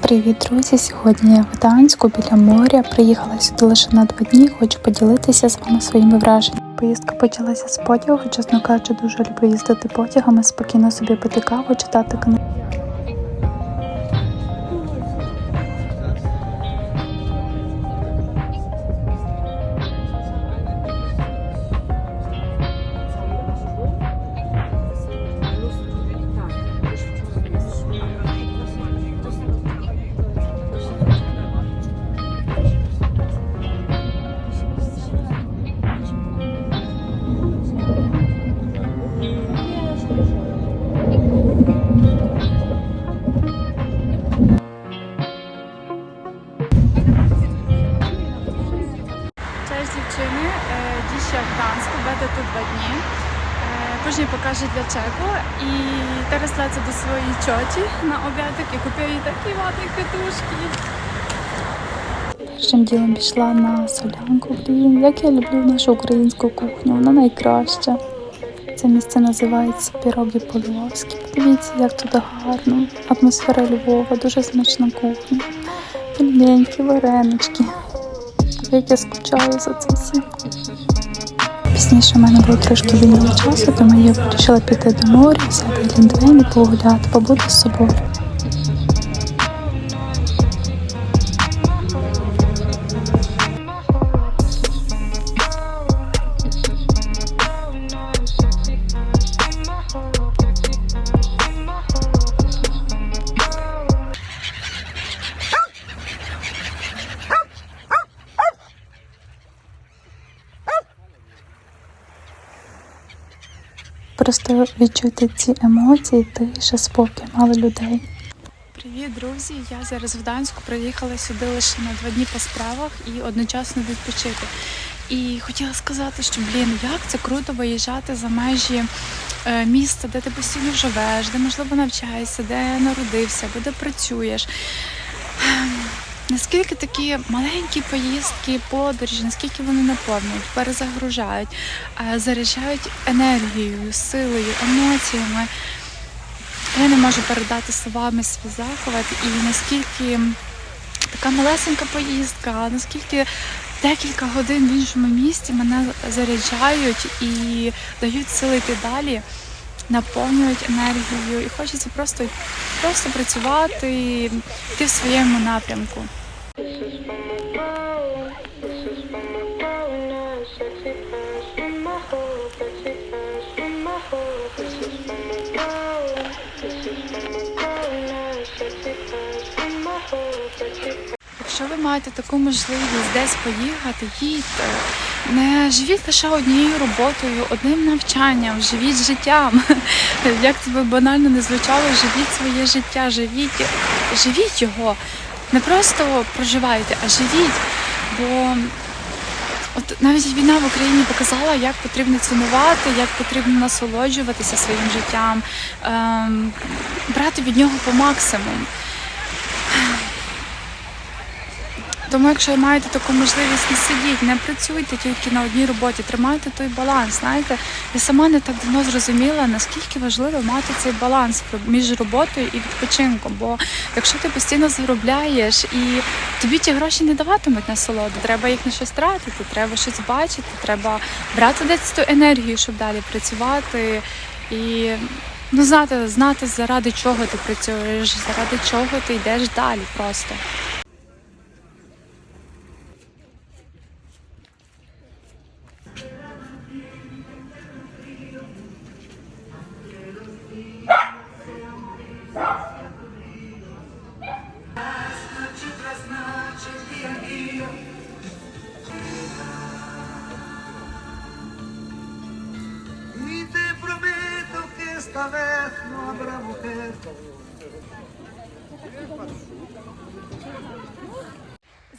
Привіт, друзі! Сьогодні я в Гданську біля моря. Приїхала сюди лише на два дні. Хочу поділитися з вами своїми враженнями. Поїздка почалася з потягу. Чесно кажучи, дуже люблю їздити потягами, спокійно собі пити каву, читати книги. E, dzisiaj w Gdańsku, będę tu dwa dni. E, Później pokażę dlaczego i teraz lecę do swojej cioci na obiadek i kupię jej takie ładne kwiatuszki. Першим ділом пішла на солянку. Блін, як я люблю нашу українську кухню, вона найкраща. Це місце називається Піроги Поліовські. Подивіться, як тут гарно. Атмосфера Львова, дуже смачна кухня. Пельменьки, варенички. Як я скучаю за це все. Пізніше в мене було трошки вільного часу, тому я вирішила піти до моря, взяти ліндвейн і погуляти, побути з собою. Просто відчути ці емоції, тиша, спокій, мало людей. Привіт, друзі! Я зараз в Гданську приїхала сюди лише на два дні по справах і одночасно відпочити. І хотіла сказати, що блін, як це круто виїжджати за межі е, міста, де ти постійно живеш, де можливо навчаєшся, де народився, або де працюєш. Наскільки такі маленькі поїздки, подорожі, наскільки вони наповнюють, перезагружають, е, заряджають енергією, силою, емоціями. Я не можу передати словами свій захват і наскільки така малесенька поїздка, наскільки декілька годин в іншому місті мене заряджають і дають сили йти далі, наповнюють енергією, і хочеться просто, просто працювати, йти в своєму напрямку. Якщо ви маєте таку можливість десь поїхати, їдьте. Не живіть лише однією роботою, одним навчанням, живіть життям. Як це би банально не звучало, живіть своє життя, живіть, живіть його. Не просто проживайте, а живіть. Бо от навіть війна в Україні показала, як потрібно цінувати, як потрібно насолоджуватися своїм життям, ем, брати від нього по максимуму. Тому, якщо маєте таку можливість, не сидіть, не працюйте тільки на одній роботі, тримайте той баланс. Знаєте, я сама не так давно зрозуміла, наскільки важливо мати цей баланс між роботою і відпочинком. Бо якщо ти постійно заробляєш і тобі ті гроші не даватимуть насолоду, треба їх на щось тратити, треба щось бачити, треба брати десь ту енергію, щоб далі працювати і. Ну, знати, знати, заради чого ти працюєш, заради чого ти йдеш далі просто.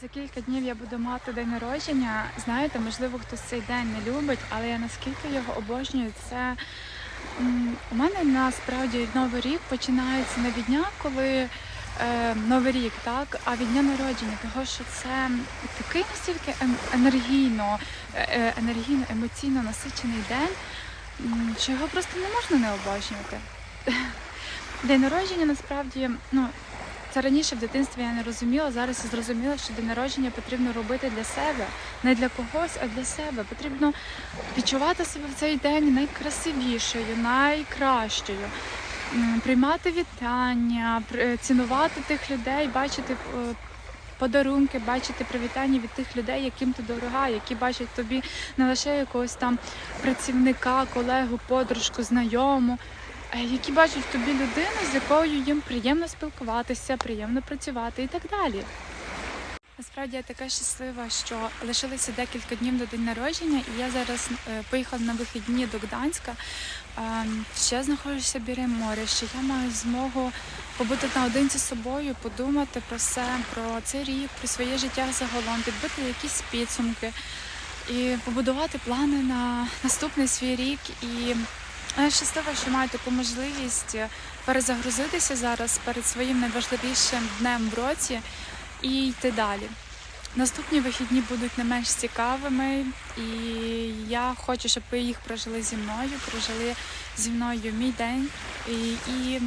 За кілька днів я буду мати день народження. Знаєте, можливо, хтось цей день не любить, але я наскільки його обожнюю, це у мене насправді новий рік починається не від дня, коли е, Новий рік, так, а від дня народження, того що це такий настільки енергійно, е, е, енергійно, емоційно насичений день, що його просто не можна не обожнювати. День народження насправді, ну. Це раніше в дитинстві я не розуміла. Зараз я зрозуміла, що день народження потрібно робити для себе, не для когось, а для себе. Потрібно відчувати себе в цей день найкрасивішою, найкращою, приймати вітання, цінувати тих людей, бачити е, подарунки, бачити привітання від тих людей, яким ти дорога, які бачать тобі не лише якогось там працівника, колегу, подружку, знайому. Е, Які бачать в тобі людину, з якою їм приємно спілкуватися, приємно працювати і так далі. Насправді я така щаслива, що лишилося декілька днів до день народження, і я зараз е, поїхала на вихідні до Гданська. Ем, Ще знаходжуся біля моря, що я маю змогу побути наодинці з собою, подумати про все, про цей рік, про своє життя загалом, підбити якісь підсумки і побудувати плани на наступний свій рік. І щаслива, що маю таку можливість перезагрузитися зараз перед своїм найважливішим днем в році і йти далі. Наступні вихідні будуть не менш цікавими, і я хочу, щоб ви їх прожили зі мною, прожили зі мною мій день і, і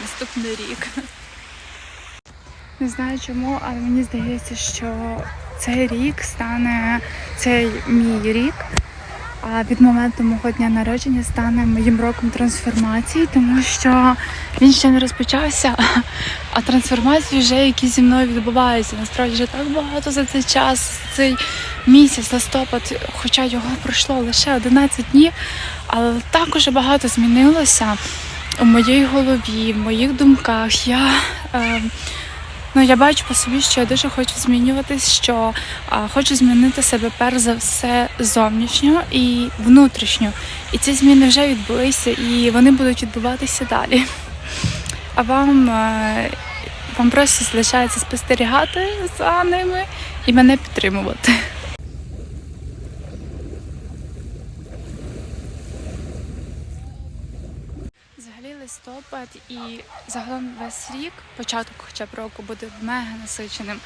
наступний рік. Не знаю чому, але мені здається, що цей рік стане цей мій рік. А від моменту мого дня народження стане моїм роком трансформації, тому що він ще не розпочався, а трансформації вже які зі мною відбуваються. Насправді вже так багато за цей час, цей місяць, листопад, хоча його пройшло лише 11 днів, але так уже багато змінилося у моїй голові, в моїх думках. Я, е, ну, я бачу по собі, що я дуже хочу змінюватись, що а, хочу змінити себе перш за все зовнішньо і внутрішньо. І ці зміни вже відбулися, і вони будуть відбуватися далі. А вам, а, вам просто залишається спостерігати за ними і мене підтримувати. Листопад і загалом весь рік, початок хоча б року, буде мега насиченим.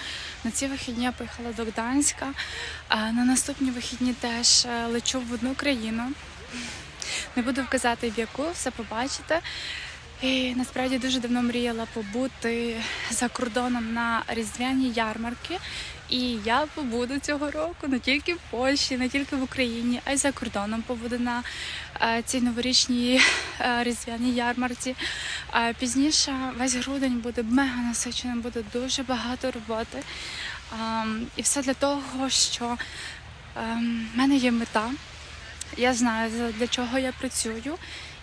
На ці вихідні я поїхала до Гданська, а на наступні вихідні теж е, лечу в одну країну. Не буду вказати в яку, все побачите. І насправді дуже давно мріяла побути за кордоном на різдвяні ярмарки. І я побуду цього року не тільки в Польщі, не тільки в Україні, а й за кордоном побуду на е, цій новорічній е, різдвяній ярмарці. Пізніше весь грудень буде мега насиченим, буде дуже багато роботи. Ем, І все для того, що ем, в мене є мета. Я знаю, для чого я працюю.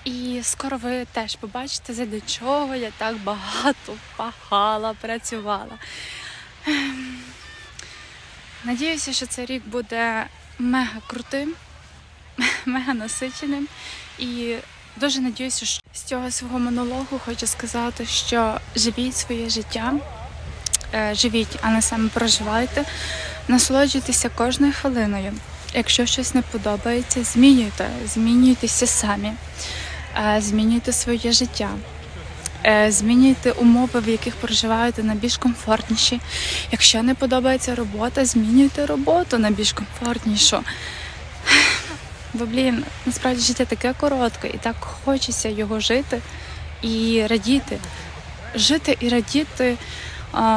І скоро ви теж побачите, для чого я так багато пахала, працювала. Ем, Надіюся, що цей рік буде мега крутим, мега насиченим. І дуже надіюся, що з цього свого монологу хочу сказати, що живіть своє життя, Е, живіть, а не саме проживайте, насолоджуйтеся кожною хвилиною. Якщо щось не подобається, змінюйте, змінюйтеся самі, змінюйте своє життя. Е, Змінюйте умови, в яких проживаєте на більш комфортніші. Якщо не подобається робота, змінюйте роботу на більш комфортнішу. Бо, блін, насправді життя таке коротке, і так хочеться його жити і радіти. Жити і радіти,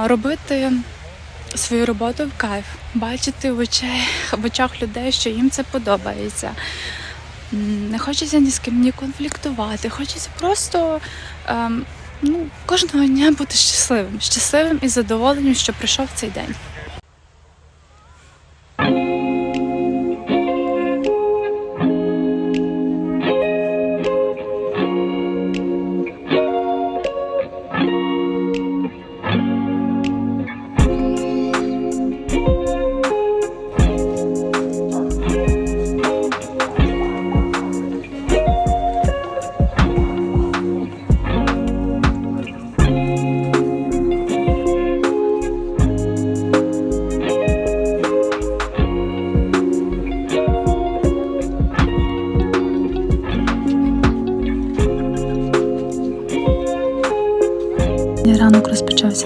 робити свою роботу в кайф, бачити в очах, в очах людей, що їм це подобається. Не хочеться ні з ким ні конфліктувати, хочеться просто ем, ну, кожного дня бути щасливим, щасливим і задоволеним, що прийшов цей день.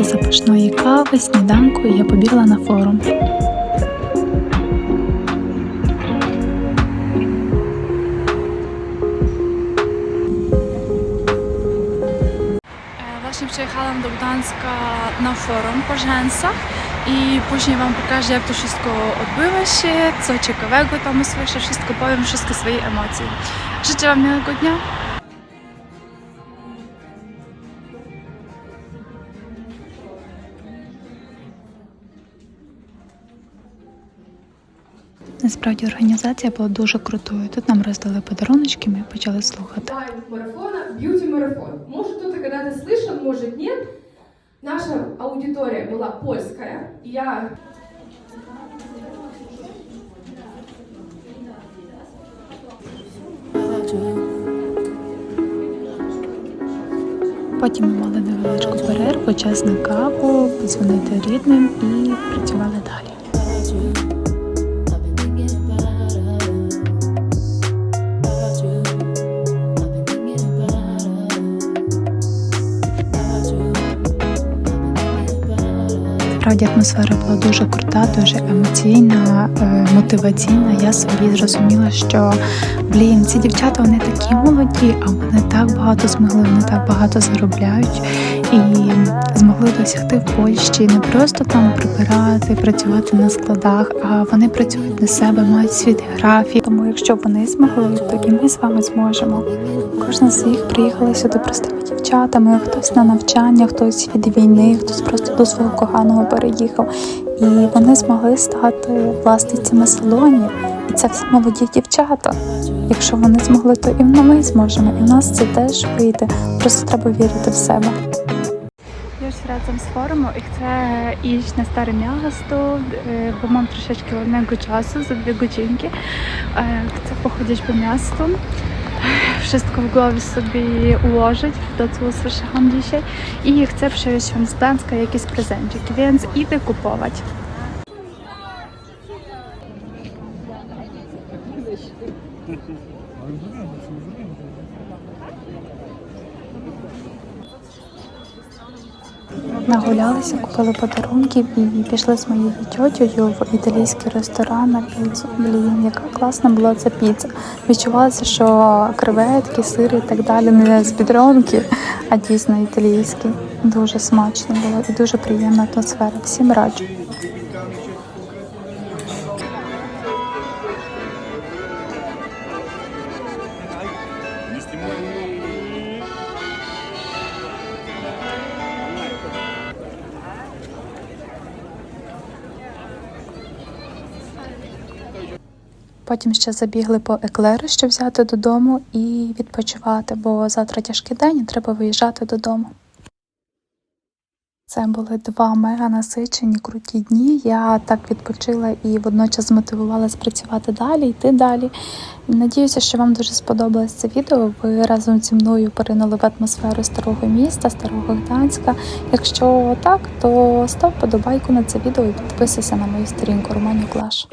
Напитися запашної кави, сніданку, і я побігла на форум. E, Właśnie przyjechałam do Gdańska na forum po rzęsach i później Wam pokażę, jak to wszystko odbywa się, co ciekawego tam usłyszę, wszystko powiem, wszystkie swoje emocje. Życzę Wam Насправді організація була дуже крутою. Тут нам роздали подаруночки, ми почали слухати. Марафона бьюти-марафон. Может, кто-то когда-то слышал, может, нет. Наша аудитория была польская. и Я Потім ми мали невеличку перерву, час на каву, подзвонити рідним і працювали далі. Справді атмосфера була дуже крута, дуже емоційна, е, мотиваційна. Я собі зрозуміла, що блін, ці дівчата вони такі молоді, а вони так багато змогли, вони так багато заробляють і змогли досягти в Польщі не просто там прибирати, працювати на складах, а вони працюють на себе, мають свій графік. Тому якщо вони змогли, то і ми з вами зможемо. Кожна з їх приїхала сюди простими дівчатами, хтось на навчання, хтось від війни, хтось просто до свого коханого переїхав. І вони змогли стати власницями салонів. І це все молоді дівчата. Якщо вони змогли, то і ми зможемо. І в нас це теж вийде. Просто треба вірити в себе. Wracam z forumu i chcę iść na Stare Miasto, e, bo mam troszeczkę wolnego czasu, za dwie godzinki. E, Chcę pochodzić po miastu, wszystko w głowie sobie ułożyć, to co usłyszałam dzisiaj i chcę przywieźć Wam z Gdańska jakieś prezenciki, więc idę kupować. Нагулялися, купили подарунків і пішли з моєю тьотєю в італійський ресторан на піцу. Блін, яка класна була ця піца. Відчувалося, що креветки, сири і так далі не з підронки, а дійсно італійські. Дуже смачно було і дуже приємна атмосфера. Всім раджу. Потім ще забігли по еклери, щоб взяти додому і відпочивати, бо завтра тяжкий день і треба виїжджати додому. Це були два мега насичені круті дні. Я так відпочила і водночас змотивувалась працювати далі, йти далі. Надіюся, що вам дуже сподобалось це відео. Ви разом зі мною поринули в атмосферу старого міста, старого Гданська. Якщо так, то став подобайку на це відео і підписуйся на мою сторінку Романі Клаш.